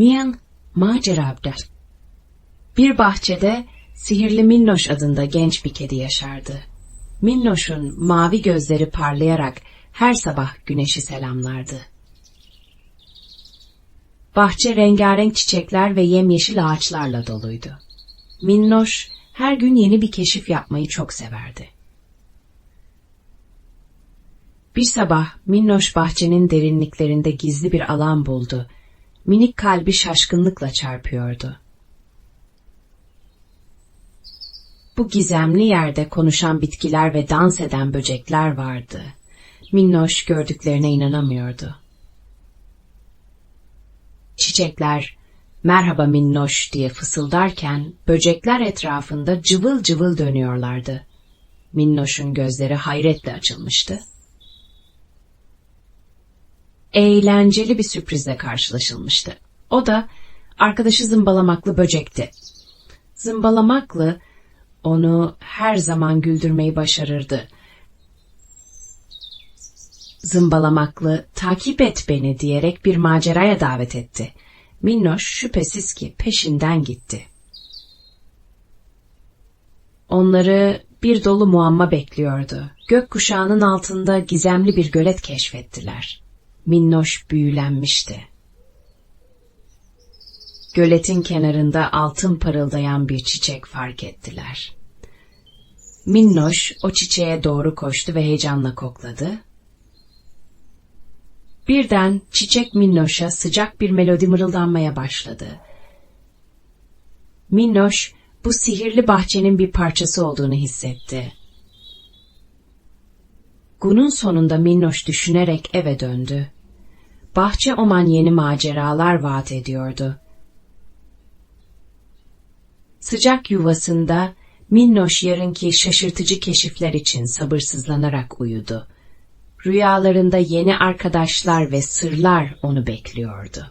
Miyan macera Bir bahçede sihirli Minnoş adında genç bir kedi yaşardı. Minnoş'un mavi gözleri parlayarak her sabah güneşi selamlardı. Bahçe rengarenk çiçekler ve yemyeşil ağaçlarla doluydu. Minnoş her gün yeni bir keşif yapmayı çok severdi. Bir sabah Minnoş bahçenin derinliklerinde gizli bir alan buldu. Minik kalbi şaşkınlıkla çarpıyordu. Bu gizemli yerde konuşan bitkiler ve dans eden böcekler vardı. Minnoş gördüklerine inanamıyordu. Çiçekler, merhaba Minnoş diye fısıldarken böcekler etrafında cıvıl cıvıl dönüyorlardı. Minnoş'un gözleri hayretle açılmıştı. Eğlenceli bir sürprizle karşılaşılmıştı. O da arkadaşı zımbalamaklı böcekti. Zımbalamaklı onu her zaman güldürmeyi başarırdı. Zımbalamaklı takip et beni diyerek bir maceraya davet etti. Minnoş şüphesiz ki peşinden gitti. Onları bir dolu muamma bekliyordu. Gökkuşağının altında gizemli bir gölet keşfettiler. Minnoş büyülenmişti. Göletin kenarında altın parıldayan bir çiçek fark ettiler. Minnoş o çiçeğe doğru koştu ve heyecanla kokladı. Birden çiçek Minnoş'a sıcak bir melodi mırıldanmaya başladı. Minnoş bu sihirli bahçenin bir parçası olduğunu hissetti. Günün sonunda Minnoş düşünerek eve döndü. Bahçe Oman yeni maceralar vaat ediyordu. Sıcak yuvasında Minnoş yarınki şaşırtıcı keşifler için sabırsızlanarak uyudu. Rüyalarında yeni arkadaşlar ve sırlar onu bekliyordu.